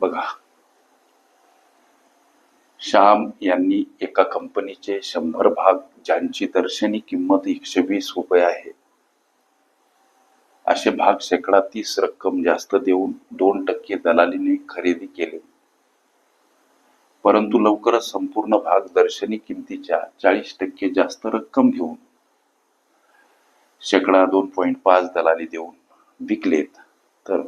बघा. श्याम यांनी एका कंपनीचे शंभर भाग ज्यांची दर्शनी किंमत एकशे वीस रुपये आहे असे भाग शेकडा तीस रक्कम जास्त देऊन दोन टक्के दलालीने खरेदी केले. परंतु लवकरच संपूर्ण भाग दर्शनी किमतीच्या चाळीस टक्के जास्त रक्कम घेऊन शेकडा दोन पॉईंट पाच दलाली देऊन विकलेत. तर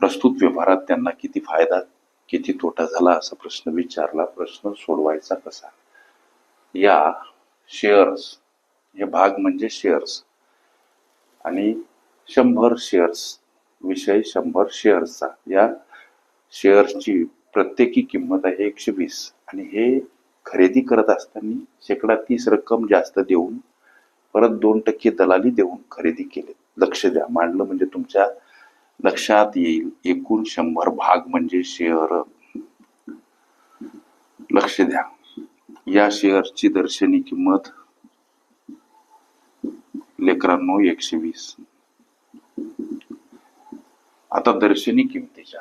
प्रस्तुत व्यवहारात त्यांना किती फायदा किती तोटा झाला असा प्रश्न विचारला प्रश्न सोडवायचा कसा? या शेअर्स हे भाग म्हणजे शेअर्स आणि शंभर शेअर्स विषय शंभर शेअर्सचा या शेअर्सची प्रत्येकी किंमत आहे एकशे वीस. आणि हे खरेदी करत असताना शेकडा तीस रक्कम जास्त देऊन परत दोन टक्के दलाली देऊन खरेदी केले लक्ष द्या मांडलं म्हणजे तुमच्या लक्षात येईल. एकूण शंभर भाग म्हणजे शेअर. लक्ष द्या. या शेअरची दर्शनी किंमत लेकरांनो एकशे वीस. आता दर्शनी किमतीच्या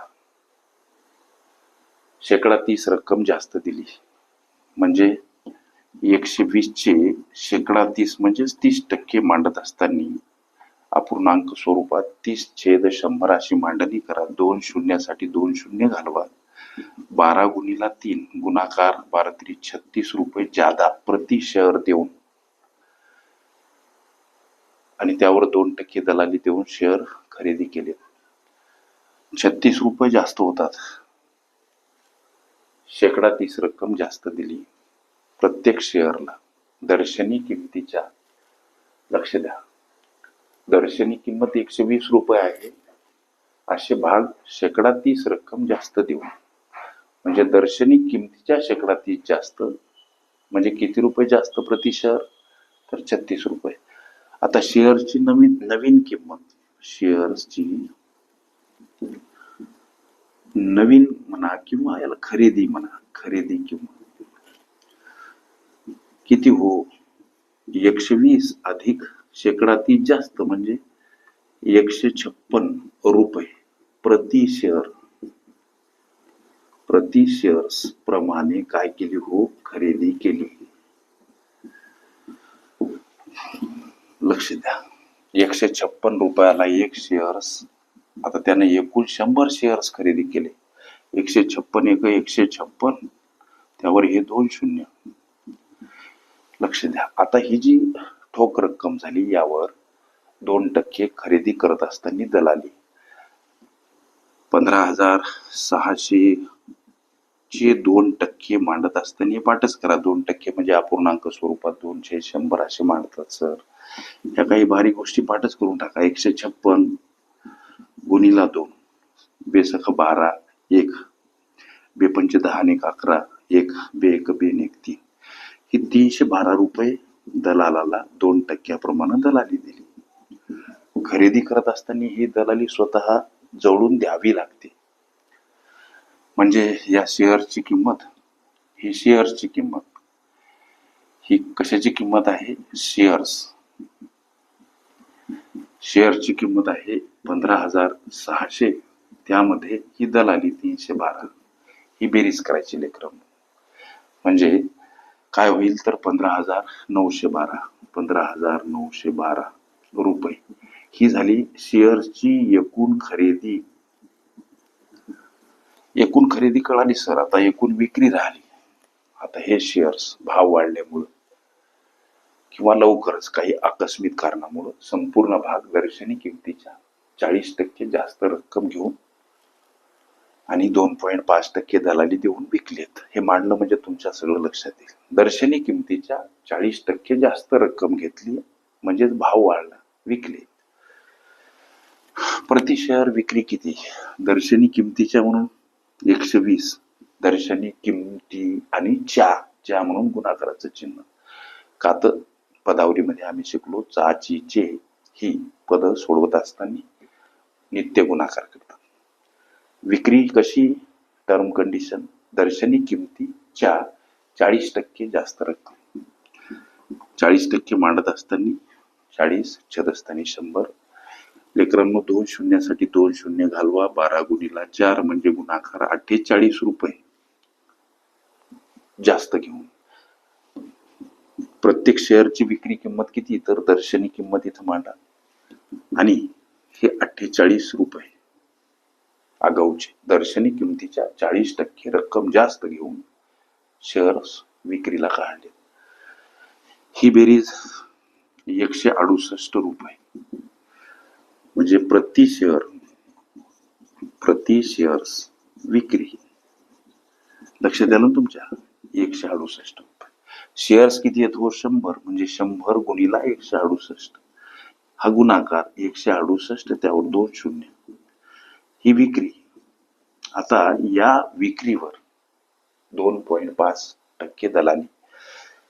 शेकडा तीस रक्कम जास्त दिली. म्हणजे एकशे वीस चे शेकडा तीस म्हणजेच तीस टक्के मांडत असताना अपूर्णांक स्वरूपात तीस छेद शंभर अशी मांडणी करा. दोन शून्यासाठी दोन शून्य घालवा. बारा गुणीला तीन गुणाकार बारा तरी छत्तीस रुपये जादा प्रति शेअर देऊन. आणि त्यावर दोन टक्के दलाली देऊन शेअर खरेदी केले. छत्तीस रुपये जास्त होतात. शेकडा तीस रक्कम जास्त दिली. प्रत्येक शेअरला दर्शनी किमतीच्या लक्ष द्या. दर्शनी किंमत एकशे वीस रुपये आहे. असे भाग शेकडा तीस रक्कम जास्त देऊन. म्हणजे दर्शनी किमतीच्या शेकडा तीस जास्त. म्हणजे किती रुपये जास्त प्रति शेअर तर छत्तीस रुपये. आता शेअरची नवीन नवीन किंमत. शेअर्सची नवीन म्हणा किंवा याला खरेदी म्हणा. खरेदी किंमत. किती हो? एकशे वीस अधिक शेकडातील जास्त म्हणजे एकशे छप्पन रुपये प्रति शेअर. प्रति शेअर्स प्रमाणे काय केली हो? खरेदी केली. लक्ष द्या. एकशे छप्पन रुपयाला एक शेअर्स. आता त्याने एकूण शंभर शेअर्स खरेदी केले. एकशे छप्पन एक एकशे छप्पन. त्यावर हे दोन शून्य. लक्ष द्या. आता ही जी ठोक रक्कम झाली यावर दोन टक्के खरेदी करत असताना दलाली. पंधरा हजार सहाशे चे दोन टक्के मांडत असताना पाठच करा. दोन टक्के म्हणजे अपूर्णांक स्वरूपात दोनशे शंभर असे मांडतात सर. ह्या काही भारी गोष्टी पाठच करून टाका. एकशे छप्पन गुणीला दोन बेसख बारा एक बेपंच दहा एक अकरा एक बे एक बेन एक तीन. ही तीनशे बारा रुपये दलालाला दोन टक्क्याप्रमाणे दलाली दिली. खरेदी करत असताना ही दलाली स्वतः जवळून द्यावी लागते. म्हणजे या शेअरची किंमत ही शेअर्सची किंमत ही कशाची किंमत आहे? शेअर्स. शेअरची किंमत आहे पंधरा हजार सहाशे. त्यामध्ये ही दलाली तीनशे बारा. ही बेरीज करायची लेकरं. म्हणजे काय होईल तर पंधरा हजार नऊशे बारा पंधरा हजार नऊशे बारा रुपये. ही झाली शेअर्सची एकूण खरेदी. एकूण खरेदी कळाली सर. आता एकूण विक्री राहिली. आता हे शेअर्स भाव वाढल्यामुळं किंवा लवकरच काही आकस्मिक कारणामुळं संपूर्ण भाग दर्शनी किमतीच्या चाळीस टक्के जास्त रक्कम घेऊन आणि दोन पॉईंट पाच टक्के दलाली देऊन विकलेत. हे मांडलं म्हणजे तुमच्या सगळं लक्षात येईल. दर्शनी किमतीच्या चाळीस टक्के जास्त रक्कम घेतली म्हणजेच भाव वाढला विकले प्रति शेअर विक्री किती? दर्शनी किमतीच्या म्हणून एकशे वीस दर्शनी किमती आणि च्या च्या म्हणून गुणाकाराचं चिन्ह. कात पदावरीमध्ये पदावलीमध्ये आम्ही शिकलो चाची चे ही पद सोडवत असताना नित्य गुणाकार विक्री कशी? टर्म कंडिशन दर्शनी किमतीच्या चाळीस टक्के जास्त रक्कम. चाळीस टक्के मांडत असताना चाळीस छेद असताना शंभर. लेकरांनो दोन शून्यासाठी दोन शून्य घालवा. बारा गुणीला चार म्हणजे गुणाकार अठ्ठेचाळीस रुपये. जास्त घेऊन. प्रत्येक शेअरची विक्री किंमत किती? तर दर्शनी किंमत इथं मांडा. आणि हे अठ्ठेचाळीस रुपये. आगाऊचे दर्शनी किमतीच्या चाळीस टक्के रक्कम जास्त घेऊन शेअर्स विक्रीला काढले. ही बेरीज एकशे अडुसष्ट रुपये. म्हणजे प्रति शेअर प्रति शेअर्स विक्री. लक्ष द्या ना तुमच्या. एकशे अडुसष्ट रुपये. शेअर्स किती आहेत हो? शंभर. म्हणजे शंभर गुणीला एकशे अडुसष्ट. हा गुणाकार एकशे अडुसष्ट त्यावर दोन शून्य. ही विक्री. आता या विक्रीवर दोन पॉईंट पाच टक्के दलाली.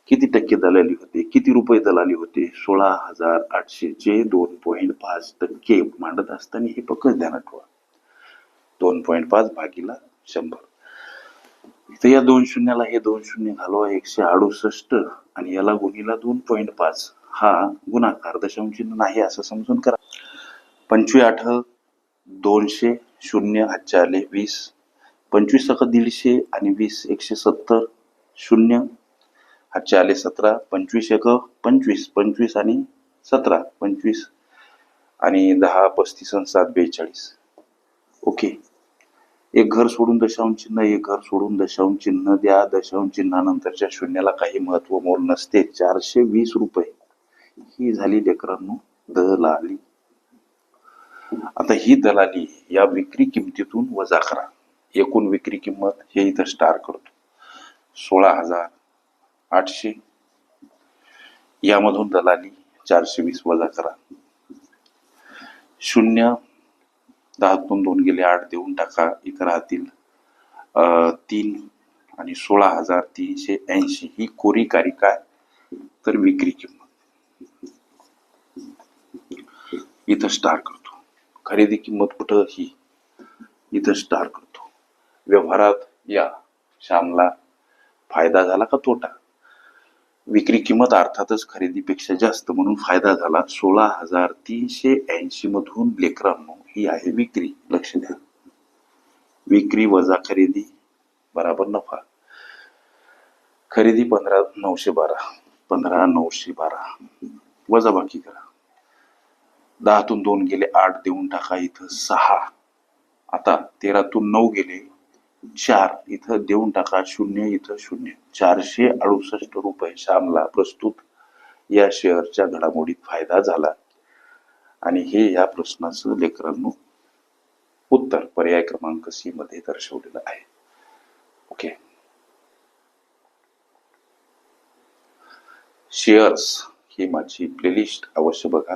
किती टक्के दलाली होते? किती रुपये दलाली होते? सोळा हजार आठशेचे दोन पॉईंट पाच टक्के मांडत असताना हे पकड ध्यानात ठेवा. दोन पॉईंट पाच भागीला शंभर. इथे या दोन शून्याला हे दोन शून्य घालवा एकशे अडुसष्ट आणि याला गुणीला दोन पॉईंट पाच. हा गुणाकार दशांश चिन्ह नाही असं समजून करा. पंचवी आठ दोनशे शून्य हजारले वीस पंचवीस सक दीडशे आणि वीस एकशे सत्तर शून्य हातच्या आले सतरा पंचवीस एक पंचवीस पंचवीस आणि सतरा पंचवीस आणि दहा पस्तीस आणि सात बेचाळीस. ओके. एक घर सोडून दशांश चिन्ह एक घर सोडून दशांश चिन्ह द्या. दशांश चिन्हानंतरच्या शून्याला काही महत्त्व मोल नसते. चारशे वीस रुपये. ही झाली लेकरांनो दलाली. आता ही दलाली या विक्री किमतीतून वजा करा. एकूण विक्री किंमत हे इथं स्टार करतो. सोळा हजार आठशे. यामधून दलाली चारशे वीस वजा करा. शून्य दहातून दोन गेले आठ देऊन टाका. इथं राहतील अं, तीन आणि सोळा हजार तीनशे ऐंशी. ही कोरी कारी काय? तर विक्री किंमत. इथं स्टार करतो. खरेदी किंमत कुठं ही इथं स्टार करतो. व्यवहारात या श्यामला फायदा झाला का तोटा? विक्री किंमत अर्थातच खरेदीपेक्षा जास्त म्हणून फायदा झाला. सोळा हजार तीनशे ऐंशी मधून लेकरांनो ही आहे विक्री. लक्ष द्या. विक्री वजा खरेदी बराबर नफा. खरेदी पंधरा नऊशे बारा. पंधरा नऊशे बारा. वजा बाकी करा. दहातून दोन गेले आठ देऊन टाका इथं सहा. आता तेरातून नऊ गेले चार. इथं देऊन टाका शून्य इथं शून्य. चारशे अडुसष्ट रुपये श्यामला प्रस्तुत. या शेअरच्या घडामोडीत फायदा झाला. आणि हे या प्रश्नाचं लेकरांनो उत्तर. पर्याय क्रमांक सी मध्ये दर्शवलेलं आहे. ओके. शेअर्स ही माझी प्लेलिस्ट. अवश्य बघा.